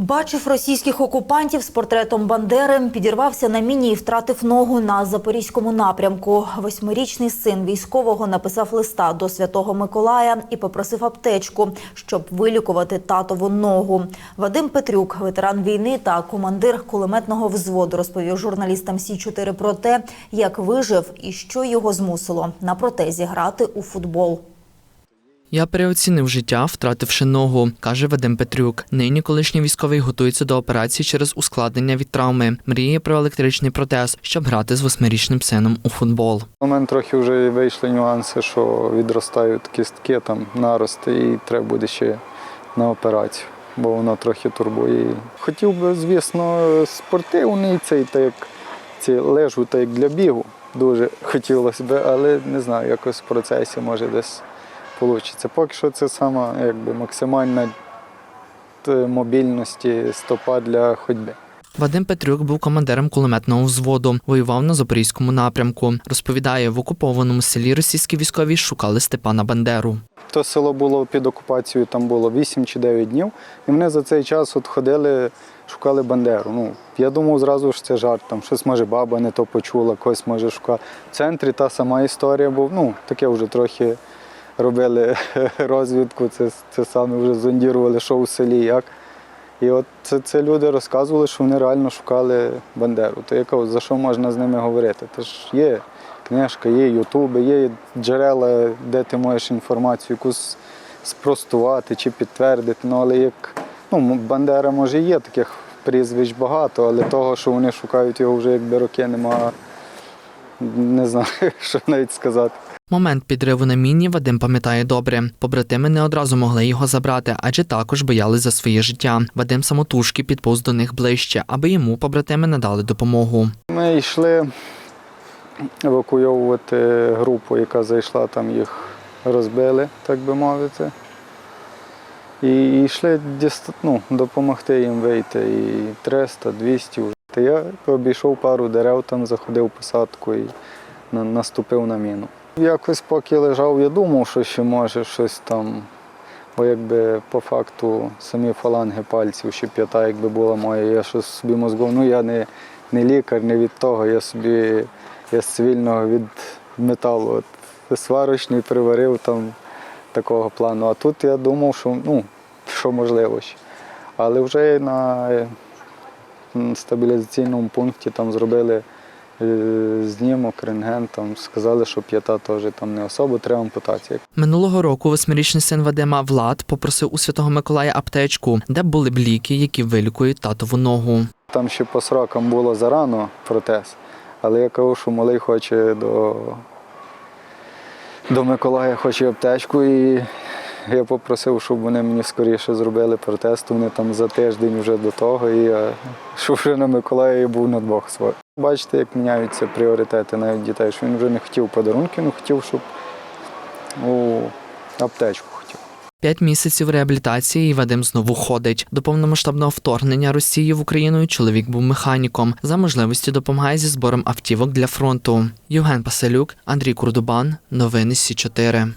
Бачив російських окупантів з портретом Бандери, підірвався на міні і втратив ногу на запорізькому напрямку. Восьмирічний син військового написав листа до Святого Миколая і попросив аптечку, щоб вилікувати татову ногу. Вадим Петрюк, ветеран війни та командир кулеметного взводу, розповів журналістам Сі 4 про те, як вижив і що його змусило на протезі грати у футбол. Я переоцінив життя, втративши ногу, каже Вадим Петрюк. Нині колишній військовий готується до операції через ускладнення від травми. Мріє про електричний протез, щоб грати з восьмирічним сином у футбол. У мене трохи вже вийшли нюанси, що відростають кістки, там нарости, і треба буде ще на операцію, бо воно трохи турбує. Хотів би, звісно, спортивний цей, так як ці лежу, так як для бігу. Дуже хотілося б, але не знаю, якось в процесі може десь вийде. Поки що це сама якби максимальна е, мобільності стопа для ходьби. Вадим Петрюк був командиром кулеметного взводу, воював на запорізькому напрямку. Розповідає, в окупованому селі російські військові шукали Степана Бандеру. То село було під окупацією, там було 8 чи 9 днів. І вони за цей час от ходили, шукали Бандеру. Ну, я думав зразу що це жарт, там щось може баба не то почула, когось може шукати. В центрі та сама історія, бо ну, таке вже трохи робили розвідку, це, це саме вже зондірували, що у селі, як. І от це, це люди розказували, що вони реально шукали Бандеру. То я кажу, за що можна з ними говорити? Це ж є книжка, є ютуби, є джерела, де ти можеш інформацію якусь спростувати чи підтвердити. Ну, але як ну, Бандера, може, є таких прізвищ багато, але того, що вони шукають його вже якби роки, нема, не знаю, що навіть сказати. Момент підриву на міні Вадим пам'ятає добре. Побратими не одразу могли його забрати, адже також боялись за своє життя. Вадим самотужки підповз до них ближче, аби йому побратими надали допомогу. Ми йшли евакуйовувати групу, яка зайшла, там їх розбили, так би мовити. І йшли ну, допомогти їм вийти. І 300, 200 вже. Та я обійшов пару дерев, там заходив посадку і наступив на міну. Якось поки лежав, я думав, що ще може щось там. Бо якби по факту самі фаланги пальців, ще п'ята, якби була моя, я щось собі мозгов. Ну я не, не лікар, не від того. Я собі я з цивільного від металу. От, сварочний приварив там такого плану. А тут я думав, що ну, що можливо ще. Але вже на стабілізаційному пункті там зробили знімок, рентген, там сказали, що п'ята теж там не особо, треба ампутація. Минулого року восьмирічний син Вадима Влад попросив у Святого Миколая аптечку, де були б ліки, які вилікують татову ногу. Там ще по срокам було зарано протез, але я кажу, що малий хоче до, до Миколая хоче аптечку, і я попросив, щоб вони мені скоріше зробили протез, то вони там за тиждень вже до того, і я, щоб вже на Миколая був на двох своїх. Бачите, як міняються пріоритети навіть дітей, що він вже не хотів подарунки, але хотів, щоб у аптечку хотів. П'ять місяців реабілітації і Вадим знову ходить. До повномасштабного вторгнення Росії в Україну чоловік був механіком. За можливості допомагає зі збором автівок для фронту. Євген Паселюк, Андрій Курдубан. Новини Сі 4